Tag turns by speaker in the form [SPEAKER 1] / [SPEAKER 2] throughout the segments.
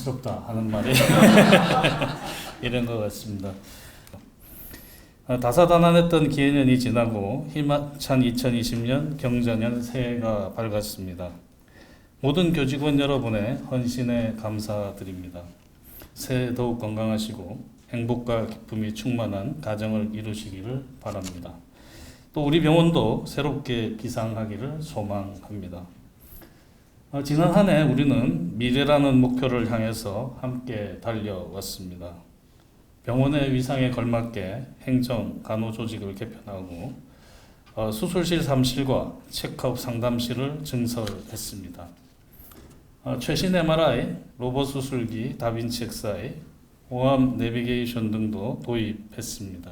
[SPEAKER 1] 자랑스럽다 하는 말이 이런 것 같습니다. 어, 다사다난했던 기해년이 지나고 희망찬 2020년 경자년 새해가 밝았습니다. 모든 교직원 여러분의 헌신에 감사드립니다. 새해 더욱 건강하시고 행복과 기쁨이 충만한 가정을 이루시기를 바랍니다. 또 우리 병원도 새롭게 비상하기를 소망합니다. 어, 지난 한 해 우리는 미래라는 목표를 향해서 함께 달려왔습니다. 병원의 위상에 걸맞게 행정 간호 조직을 개편하고 어, 수술실 3실과 체크업 상담실을 증설했습니다. 어, 최신 MRI, 로봇 수술기, 다빈치 엑스아이, 호암 내비게이션 등도 도입했습니다.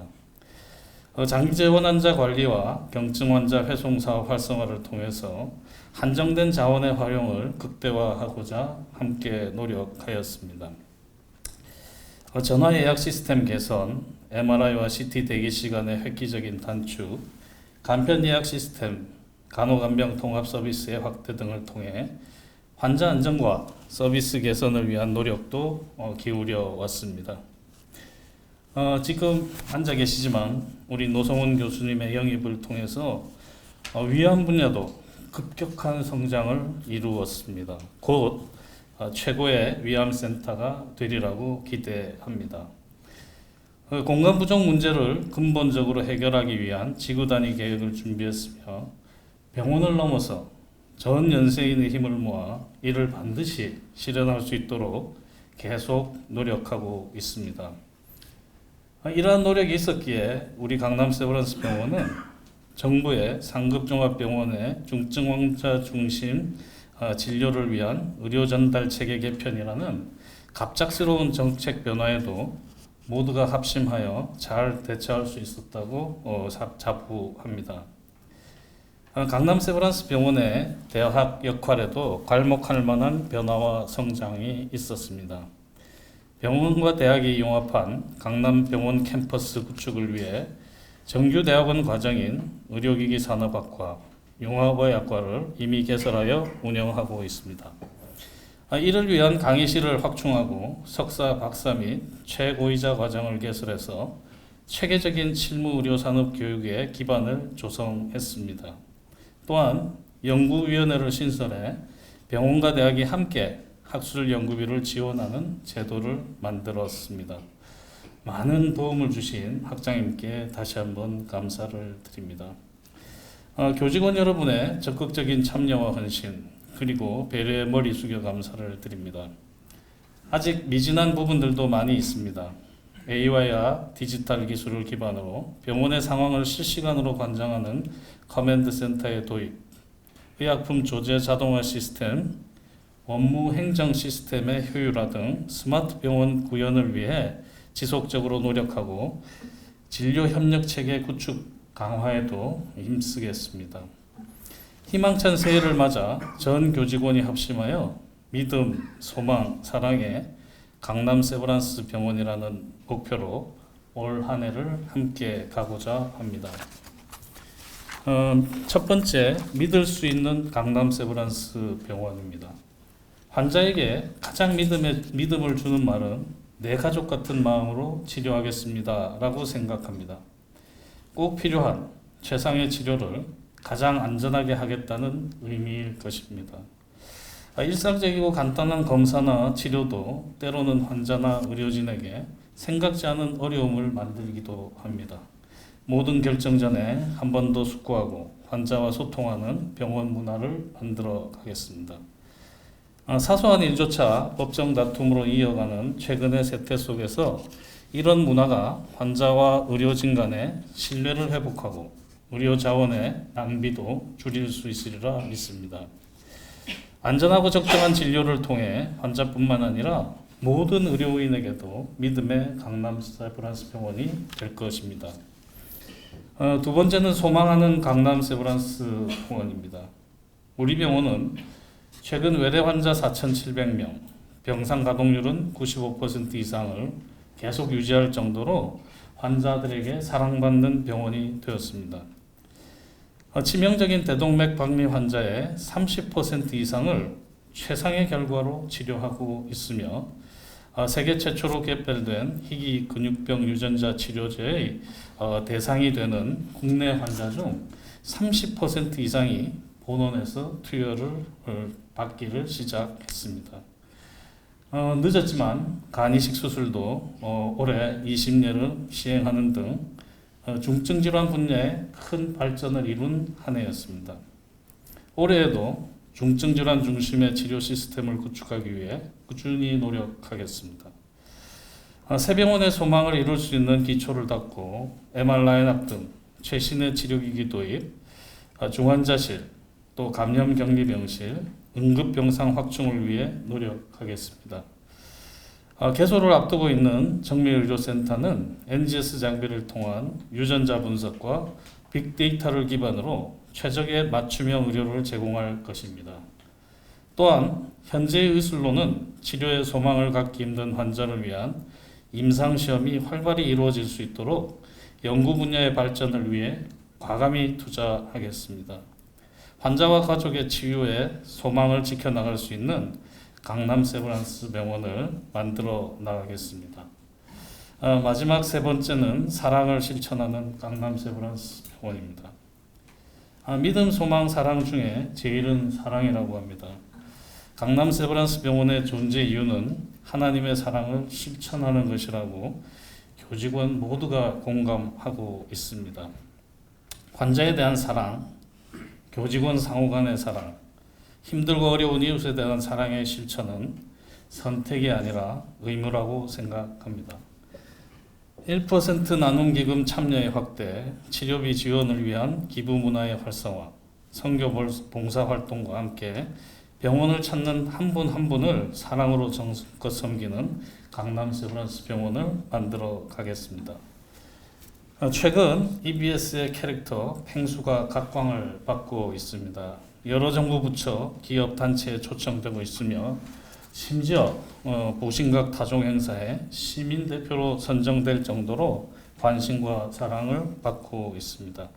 [SPEAKER 1] 어, 장기 재원 환자 관리와 경증 환자 회송 사업 활성화를 통해서 한정된 자원의 활용을 극대화하고자 함께 노력하였습니다. 어, 전화 예약 시스템 개선, MRI와 CT 대기 시간의 획기적인 단축, 간편 예약 시스템, 간호간병 통합 서비스의 확대 등을 통해 환자 안정과 서비스 개선을 위한 노력도 어, 기울여 왔습니다. 어, 지금 앉아 계시지만 우리 노성훈 교수님의 영입을 통해서 어, 위암 분야도 급격한 성장을 이루었습니다. 곧 어, 최고의 위암센터가 되리라고 기대합니다. 어, 공간 부족 문제를 근본적으로 해결하기 위한 지구 단위 계획을 준비했으며 병원을 넘어서 전 연세인의 힘을 모아 이를 반드시 실현할 수 있도록 계속 노력하고 있습니다. 아, 이러한 노력이 있었기에 우리 강남 세브란스 병원은 정부의 상급종합병원의 중증 환자 중심 아, 진료를 위한 의료 전달 체계 개편이라는 갑작스러운 정책 변화에도 모두가 합심하여 잘 대처할 수 있었다고 어, 자- 자부합니다. 아, 강남 세브란스 병원의 대학 역할에도 괄목할 만한 변화와 성장이 있었습니다. 병원과 대학이 융합한 강남 병원 캠퍼스 구축을 위해 정규 대학원 과정인 의료기기 산업학과, 융합의학과를 이미 개설하여 운영하고 있습니다. 아, 이를 위한 강의실을 확충하고 석사, 박사 및 최고위자 과정을 개설해서 체계적인 실무 의료 산업 교육의 기반을 조성했습니다. 또한 연구위원회를 신설해 병원과 대학이 함께 학술 연구비를 지원하는 제도를 만들었습니다. 많은 도움을 주신 학장님께 다시 한번 감사를 드립니다. 어, 교직원 여러분의 적극적인 참여와 헌신 그리고 배려의 머리 숙여 감사를 드립니다. 아직 미진한 부분들도 많이 있습니다. AI와 디지털 기술을 기반으로 병원의 상황을 실시간으로 관장하는 커맨드 센터의 도입, 의약품 조제 자동화 시스템, 업무 행정 시스템의 효율화 등 스마트 병원 구현을 위해 지속적으로 노력하고 진료 협력 체계 구축 강화에도 힘쓰겠습니다. 희망찬 새해를 맞아 전 교직원이 합심하여 믿음, 소망, 사랑의 강남 세브란스 병원이라는 목표로 올 한 해를 함께 가고자 합니다. 어, 첫 번째, 믿을 수 있는 강남 세브란스 병원입니다. 환자에게 가장 믿음의, 믿음을 주는 말은 내 가족 같은 마음으로 치료하겠습니다. 라고 생각합니다. 꼭 필요한 최상의 치료를 가장 안전하게 하겠다는 의미일 것입니다. 아, 일상적이고 간단한 검사나 치료도 때로는 환자나 의료진에게 생각지 않은 어려움을 만들기도 합니다. 모든 결정 전에 한 번 더 숙고하고 환자와 소통하는 병원 문화를 만들어 가겠습니다. 아, 사소한 일조차 법정 다툼으로 이어가는 최근의 세태 속에서 이런 문화가 환자와 의료진 간의 신뢰를 회복하고 의료 자원의 낭비도 줄일 수 있으리라 믿습니다. 안전하고 적정한 진료를 통해 환자뿐만 아니라 모든 의료인에게도 믿음의 강남 세브란스 병원이 될 것입니다. 어, 두 번째는 소망하는 강남 세브란스 병원입니다. 우리 병원은 최근 외래 환자 4,700명, 병상 가동률은 95% 이상을 계속 유지할 정도로 환자들에게 사랑받는 병원이 되었습니다. 어, 치명적인 대동맥 박리 환자의 30% 이상을 최상의 결과로 치료하고 있으며 어, 세계 최초로 개발된 희귀 근육병 유전자 치료제의 어, 대상이 되는 국내 환자 중 30% 이상이 본원에서 투여를 어, 받기를 시작했습니다. 어, 늦었지만 간이식 수술도 어, 올해 20년을 시행하는 등 어, 중증 질환 분야에 큰 발전을 이룬 한 해였습니다. 올해에도 중증 질환 중심의 치료 시스템을 구축하기 위해 꾸준히 노력하겠습니다. 아, 새병원의 소망을 이룰 수 있는 기초를 닦고 MR 라인업 등 최신의 치료기기 도입, 아, 중환자실, 또 감염 격리 병실, 응급 병상 확충을 위해 노력하겠습니다. 아, 개소를 앞두고 있는 정밀의료센터는 NGS 장비를 통한 유전자 분석과 빅데이터를 기반으로 최적의 맞춤형 의료를 제공할 것입니다. 또한 현재의 의술로는 치료의 소망을 갖기 힘든 환자를 위한 임상 시험이 활발히 이루어질 수 있도록 연구 분야의 발전을 위해 과감히 투자하겠습니다. 환자와 가족의 치유에 소망을 지켜나갈 수 있는 강남 세브란스 병원을 만들어 나가겠습니다. 어, 마지막 세 번째는 사랑을 실천하는 강남 세브란스 병원입니다. 아, 믿음, 소망, 사랑 중에 제일은 사랑이라고 합니다. 강남 세브란스 병원의 존재 이유는 하나님의 사랑을 실천하는 것이라고 교직원 모두가 공감하고 있습니다. 환자에 대한 사랑, 교직원 상호 간의 사랑, 힘들고 어려운 이웃에 대한 사랑의 실천은 선택이 아니라 의무라고 생각합니다. 1% 나눔 기금 참여의 확대, 치료비 지원을 위한 기부 문화의 활성화, 선교 봉사 활동과 함께 병원을 찾는 한 분한 분을 사랑으로 정성껏 섬기는 강남 세브란스 병원을 만들어 가겠습니다. 어, 최근 EBS의 캐릭터 팽수가 각광을 받고 있습니다. 여러 정부 부처, 기업 단체에 초청되고 있으며 심지어 어, 보신각 타종 행사에 시민 대표로 선정될 정도로 관심과 사랑을 받고 있습니다.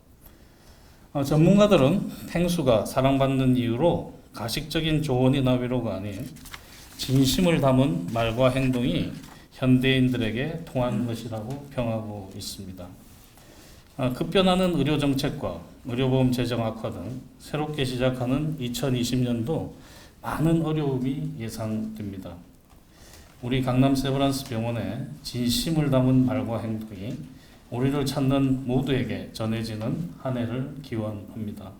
[SPEAKER 1] 어, 전문가들은 팽수가 사랑받는 이유로 가식적인 조언이나 위로가 아닌 진심을 담은 말과 행동이 현대인들에게 통한 것이라고 평하고 있습니다. 아, 급변하는 의료 정책과 의료보험 재정 악화 등 새롭게 시작하는 2020년도 많은 어려움이 예상됩니다. 우리 강남 세브란스 병원의 진심을 담은 말과 행동이 우리를 찾는 모두에게 전해지는 한 해를 기원합니다.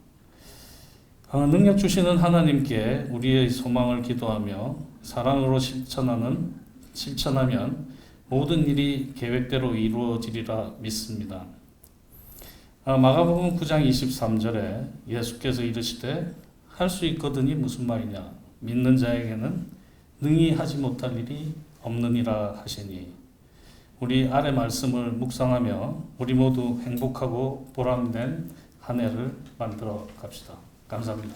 [SPEAKER 1] 어, 능력 주시는 하나님께 우리의 소망을 기도하며 사랑으로 실천하는 실천하면 모든 일이 계획대로 이루어지리라 믿습니다. 아, 마가복음 9장 23절에 예수께서 이르시되 할 수 있거든이 무슨 말이냐 믿는 자에게는 능히 하지 못할 일이 없느니라 하시니 우리 아래 말씀을 묵상하며 우리 모두 행복하고 보람된 한 해를 만들어 갑시다. 감사합니다.